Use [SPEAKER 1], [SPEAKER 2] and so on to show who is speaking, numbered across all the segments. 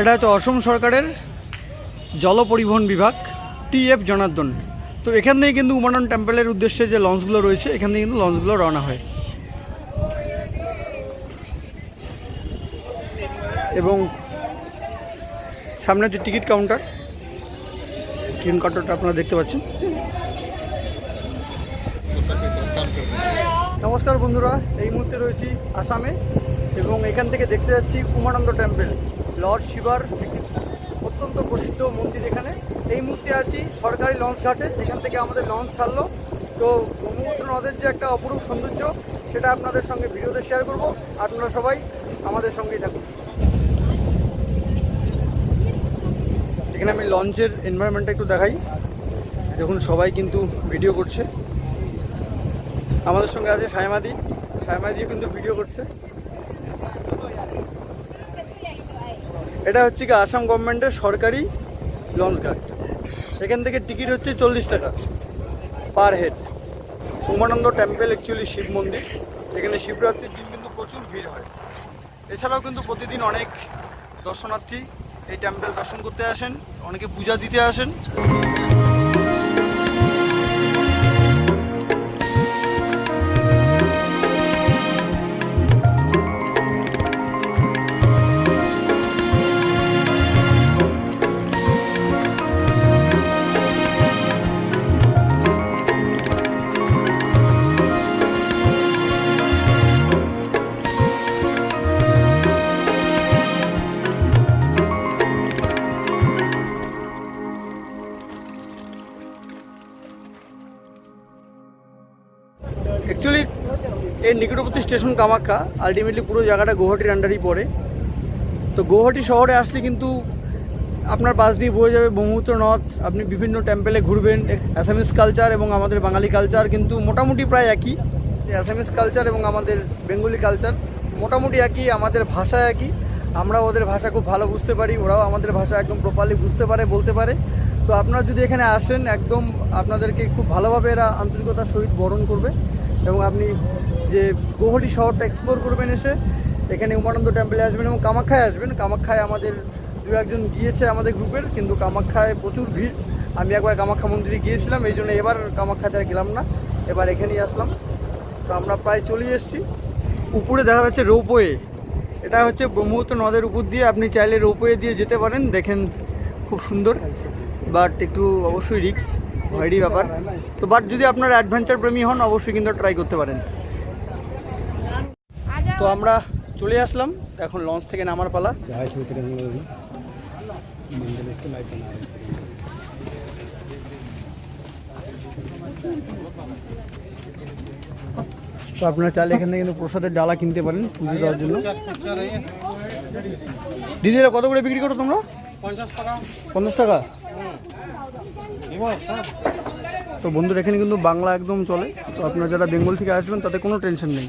[SPEAKER 1] এটা হচ্ছে অসম সরকারের জল পরিবহন বিভাগ, টিএফ জনার্দন। তো এখান থেকে কিন্তু উমানন টেম্পলের উদ্দেশ্যে যে লঞ্চগুলো রয়েছে, এখান থেকে কিন্তু লঞ্চগুলো রওনা হয়। এবং সামনে যে টিকিট কাউন্টার। টিকিট কাউন্টারটা আপনারা দেখতে পাচ্ছেন। নমস্কার বন্ধুরা, এই মুহূর্তে রয়েছি আসামে এবং এখান থেকে দেখতে যাচ্ছি উমানন্দ টেম্পল। লর্ড শিবার একটি অত্যন্ত প্রসিদ্ধ মন্দির এখানে। এই মুহূর্তে আছি সরকারি লঞ্চ ঘাটে এখান থেকে আমাদের লঞ্চ ছাড়লো। তো ব্রহ্মপুত্র নদের যে একটা অপরূপ সৌন্দর্য, সেটা আপনাদের সঙ্গে ভিডিওতে শেয়ার করব। আপনারা সবাই আমাদের সঙ্গেই থাকুন। এখানে আমি লঞ্চের এনভায়রনমেন্টটা একটু দেখাই। দেখুন, সবাই কিন্তু ভিডিও করছে। আমাদের সঙ্গে আছে সায়মাদি। সায়মাদিও কিন্তু ভিডিও করছে। এটা হচ্ছে কি আসাম গভর্নমেন্টের সরকারি লঞ্চ ঘাট সেখান থেকে টিকিট হচ্ছে চল্লিশ টাকা per head Umananda temple actually Shiva মন্দির। এখানে শিবরাত্রির দিন কিন্তু প্রচুর ভিড় হয়। এছাড়াও কিন্তু প্রতিদিন অনেক দর্শনার্থী এই টেম্পেল দর্শন করতে আসেন, অনেকে পূজা দিতে আসেন। এর নিকটবর্তী স্টেশন কামাখ্যা আলটিমেটলি পুরো জায়গাটা গৌহাটির আন্ডারই পড়ে। তো গৌহাটি শহরে আসলে কিন্তু আপনার পাশ দিয়ে বয়ে যাবে ব্রহ্মপুত্র নদ আপনি বিভিন্ন টেম্পেলে ঘুরবেন। অ্যাসামিস কালচার এবং আমাদের বাঙালি কালচার কিন্তু মোটামুটি প্রায় একই। অ্যাসামিস কালচার এবং আমাদের বেঙ্গলি কালচার মোটামুটি একই, আমাদের ভাষা একই। আমরা ওদের ভাষা খুব ভালো বুঝতে পারি, ওরাও আমাদের ভাষা একদম প্রপারলি বুঝতে পারে, বলতে পারে। তো আপনারা যদি এখানে আসেন, একদম আপনাদেরকে খুব ভালোভাবে এরা আন্তরিকতার সহিত বরণ করবে এবং আপনি যে গৌহাটি শহরটা এক্সপ্লোর করবেন এসে, এখানে উমানন্দ টেম্পলে আসবেন এবং কামাখ্যায় আসবেন। কামাখ্যায় আমাদের দু একজন গিয়েছে আমাদের গ্রুপের কিন্তু কামাখ্যায় প্রচুর ভিড়। আমি একবার কামাখ্যা মন্দিরে গিয়েছিলাম, এই জন্য এবার কামাখ্যাতে আর গেলাম না। এবার এখানেই আসলাম। তো আমরা প্রায় চলে এসেছি। উপরে দেখা যাচ্ছে রোপওয়ে এটা হচ্ছে ব্রহ্মপুত্র নদের উপর দিয়ে আপনি চাইলে রোপওয়ে দিয়ে যেতে পারেন। দেখেন খুব সুন্দর বাট একটু অবশ্যই রিক্স ভয়েরই ব্যাপার। তো বাট যদি আপনার অ্যাডভেঞ্চার প্রেমী হন, অবশ্যই কিন্তু ট্রাই করতে পারেন। তো আমরা চলে আসলাম এখন লঞ্চ থেকে নামার পালা। তো আপনারা চাইলে এখান থেকে কিন্তু প্রসাদের ডালা কিনতে পারেন পুজো দেওয়ার জন্য। দিদি কত করে বিক্রি করো তোমরা? পঞ্চাশ টাকা। পঞ্চাশ টাকা? তো বন্ধুরা এখানে কিন্তু বাংলা একদম চলে। তো আপনারা যারা বেঙ্গল থেকে আসবেন তাতে কোনো টেনশন নেই।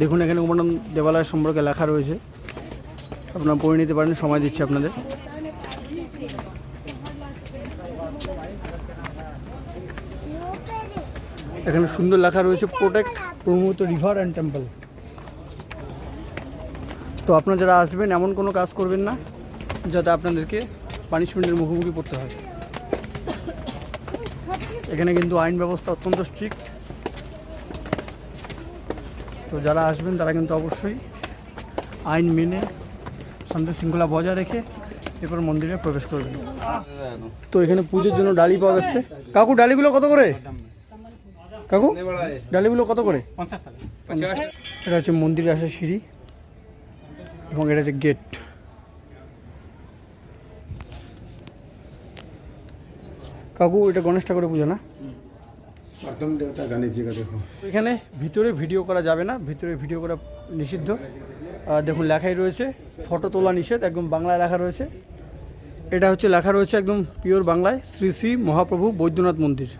[SPEAKER 1] দেখুন, এখানে উমানন্দ দেবালয় সম্পর্কে লেখা রয়েছে। আপনারা পড়ে নিতে পারেন, সময় দিচ্ছে আপনাদের। এখানে সুন্দর লেখা রয়েছে protect Brahmaputra river and temple তো আপনারা যারা আসবেন, এমন কোনো কাজ করবেন না, যাতে আপনাদেরকে পানিশমেন্টের মুখোমুখি পড়তে হয়। এখানে কিন্তু আইন ব্যবস্থা অত্যন্ত স্ট্রিক্ট তো যারা আসবেন তারা কিন্তু অবশ্যই আইন মেনে শান্তি শৃঙ্খলা বজায় রেখে এরপর মন্দিরে প্রবেশ করবেন। তো এখানে পুজোর জন্য ডালি পাওয়া যাচ্ছে। কাকু, ডালিগুলো কত করে? কাকু, ডালিগুলো কত করে? এটা হচ্ছে মন্দিরে আসার সিঁড়ি এবং এটা হচ্ছে গেট। কাকু, এটা গণেশ ঠাকুরের পুজো না?
[SPEAKER 2] প্রথম দেবতা দেখো।
[SPEAKER 1] এখানে ভিতরে ভিডিও করা যাবে না, ভিতরে ভিডিও করা নিষিদ্ধ। দেখুন, লেখাই রয়েছে, ফটো তোলা নিষেধ, একদম বাংলায় লেখা রয়েছে। এটা হচ্ছে, লেখা রয়েছে একদম পিওর বাংলায়, শ্রী শ্রী মহাপ্রভু বৈদ্যনাথ মন্দির।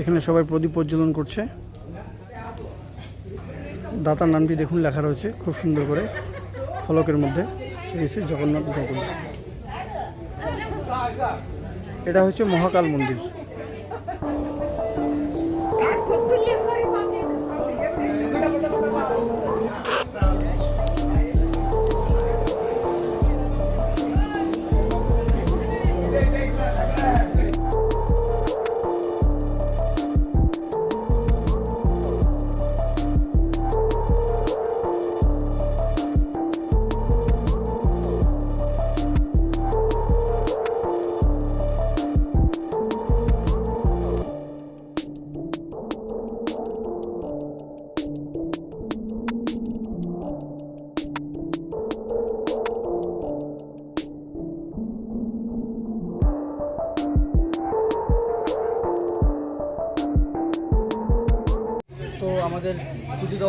[SPEAKER 1] এখানে সবাই প্রদীপ প্রজ্বলন করছে। দাতার নামটি দেখুন, লেখা রয়েছে, খুব সুন্দর করে, ফলকের মধ্যে, শ্রী শ্রী জগন্নাথ এটা হচ্ছে মহাকাল মন্দির।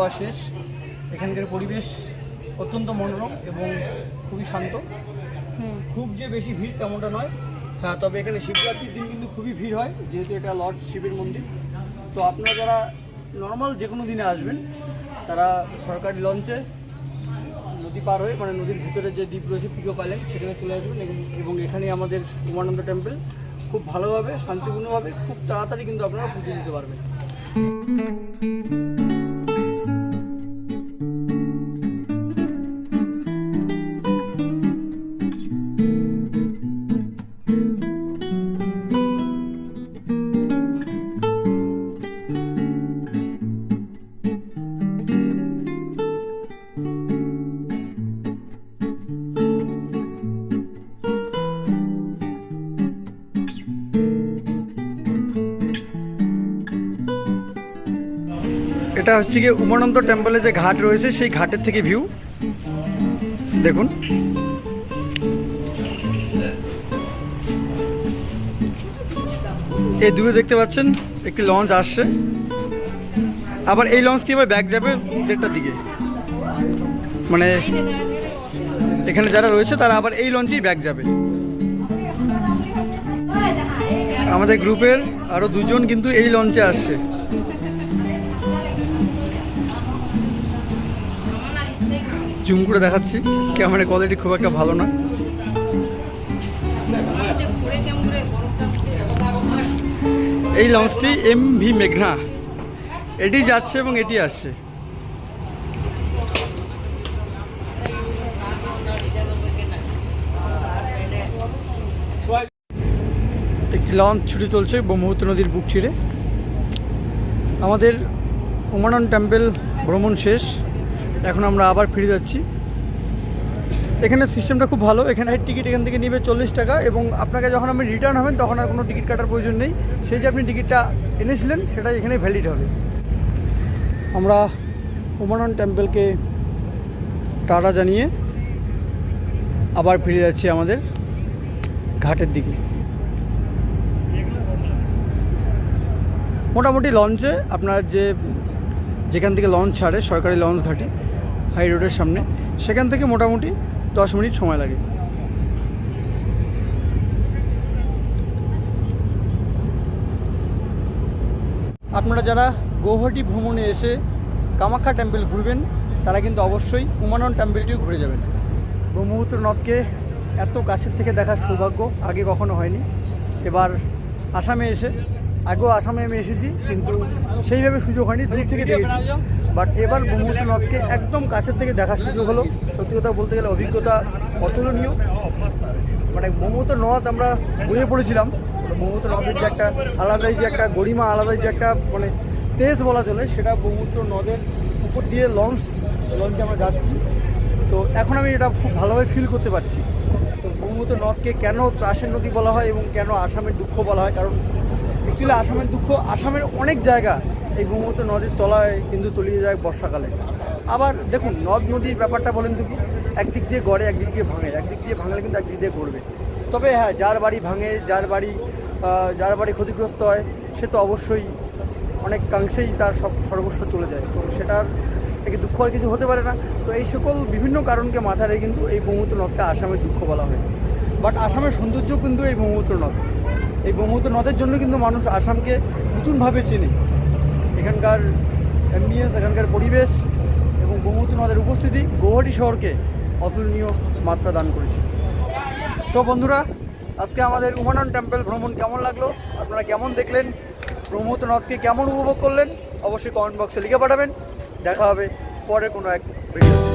[SPEAKER 1] দেওয়া শেষ। এখানকার পরিবেশ অত্যন্ত মনোরম এবং খুবই শান্ত। খুব যে বেশি ভিড় তেমনটা নয়। হ্যাঁ তবে এখানে শিবরাত্রির দিন কিন্তু খুবই ভিড় হয় যেহেতু এটা লর্ড শিবের মন্দির। তো আপনারা যারা নর্মাল যে কোনো দিনে আসবেন তারা সরকারি লঞ্চে নদী পার হয়ে মানে নদীর ভিতরে যে দ্বীপ রয়েছে পিকো পাইল্যান্ড সেখানে চলে আসবেন এবং- এবং এখানে আমাদের উমানন্দ টেম্পল খুব ভালোভাবে শান্তিপূর্ণভাবে খুব তাড়াতাড়ি কিন্তু আপনারা পুজো দিতে পারবেন। এটা হচ্ছে গিয়ে উমানন্দ টেম্পলে যে ঘাট রয়েছে, সেই ঘাটের থেকে ভিউ দেখুন। এই দূরে দেখতে পাচ্ছেন, একটি লঞ্চ আসছে। আবার এই লঞ্চটি এবার ব্যাক যাবে দেড়টার দিকে? মানে এখানে যারা রয়েছে, তারা আবার এই লঞ্চেই ব্যাক যাবে। আমাদের গ্রুপের আরও দুজন কিন্তু এই লঞ্চে আসছে। জুম করে দেখাচ্ছি। ক্যামেরা কোয়ালিটি খুব একটা ভালো না। এই লঞ্চটি এম ভি মেঘনা। এটি যাচ্ছে এবং এটি আসছে। একটি লঞ্চ ছুটি চলছে ব্রহ্মপুত্র নদীর বুক ছিঁড়ে। আমাদের উমানন টেম্পল ভ্রমণ শেষ। এখন আমরা আবার ফিরে যাচ্ছি। এখানে সিস্টেমটা খুব ভালো। এখানে টিকিট এখান থেকে নেবে চল্লিশ টাকা এবং আপনাকে যখন আপনি রিটার্ন হবেন, তখন আর কোনো টিকিট কাটার প্রয়োজন নেই। সেই যে আপনি টিকিটটা এনেছিলেন সেটা এখানে ভ্যালিড হবে। আমরা উমানন টেম্পলকে টাটা জানিয়ে আবার ফিরে যাচ্ছি আমাদের ঘাটের দিকে। মোটামুটি লঞ্চে আপনার যে যেখান থেকে লঞ্চ ছাড়ে, সরকারি লঞ্চ ঘাটি। হাই রোডের সামনে। সেখান থেকে মোটামুটি দশ মিনিট সময় লাগে। আপনারা যারা গৌহাটি ভ্রমণে এসে কামাখ্যা টেম্পল ঘুরবেন, তারা কিন্তু অবশ্যই উমানন টেম্পলটিও ঘুরে যাবেন। ব্রহ্মপুত্র নদকে এত কাছের থেকে দেখার সৌভাগ্য আগে কখনো হয়নি। এবার আসামে এসে আগেও আসামে আমি এসেছি, কিন্তু সেইভাবে সুযোগ হয়নি, দূর থেকে দেখেছি। বাট এবার ব্রহ্মপুত্র নদকে একদম কাছের থেকে দেখার সুযোগ হলো। সত্যি কথা বলতে গেলে অভিজ্ঞতা অতুলনীয়। মানে ব্রহ্মপুত্র নদ আমরা বুঝে পড়েছিলাম। ব্রহ্মপুত্র নদের যে একটা আলাদাই যে একটা গরিমা আলাদাই যে একটা মানে তেজ বলা চলে, সেটা ব্রহ্মপুত্র নদের উপর দিয়ে লঞ্চ, লঞ্চে আমরা যাচ্ছি। তো এখন আমি এটা খুব ভালোভাবে ফিল করতে পারছি। তো ব্রহ্মপুত্র নদকে কেন ত্রাসের নদী বলা হয় এবং কেন আসামের দুঃখ বলা হয়? কারণ অ্যাকচুয়ালি আসামের দুঃখ, আসামের অনেক জায়গা এই ব্রহ্মপুত্র নদীর তলায় কিন্তু তলিয়ে যায় বর্ষাকালে। আবার দেখুন, নদ নদীর ব্যাপারটা বলেন তো একদিক দিয়ে গড়ে, একদিক দিয়ে ভাঙে। একদিক দিয়ে ভাঙলে কিন্তু একদিক দিয়ে গড়বে। তবে হ্যাঁ যার বাড়ি ভাঙে, যার বাড়ি যার বাড়ি ক্ষতিগ্রস্ত হয়, সে তো অবশ্যই অনেক কাংশেই তার সব সর্বস্ব চলে যায়। তো সেটার একে দুঃখ আর কিছু হতে পারে না। তো এই সকল বিভিন্ন কারণকে মাথায় রেখে কিন্তু এই ব্রহ্মপুত্র নদকে আসামের দুঃখ বলা হয়। বাট আসামের সৌন্দর্য কিন্তু এই ব্রহ্মপুত্র নদ। এই ব্রহ্মপুত্র নদের জন্য কিন্তু মানুষ আসামকে নতুনভাবে চেনে। এখানকার অ্যাম্বিয়েন্স এখানকার পরিবেশ এবং ব্রহ্মপুত্র নদের উপস্থিতি গৌহাটি শহরকে অতুলনীয় মাত্রা দান করেছে। তো বন্ধুরা, আজকে আমাদের উমানন টেম্পল ভ্রমণ কেমন লাগল? আপনারা কেমন দেখলেন? ব্রহ্মপুত্র নদকে কেমন উপভোগ করলেন? অবশ্যই কমেন্ট বক্সে লিখে পাঠাবেন। দেখা হবে পরে কোনো এক ভিডিও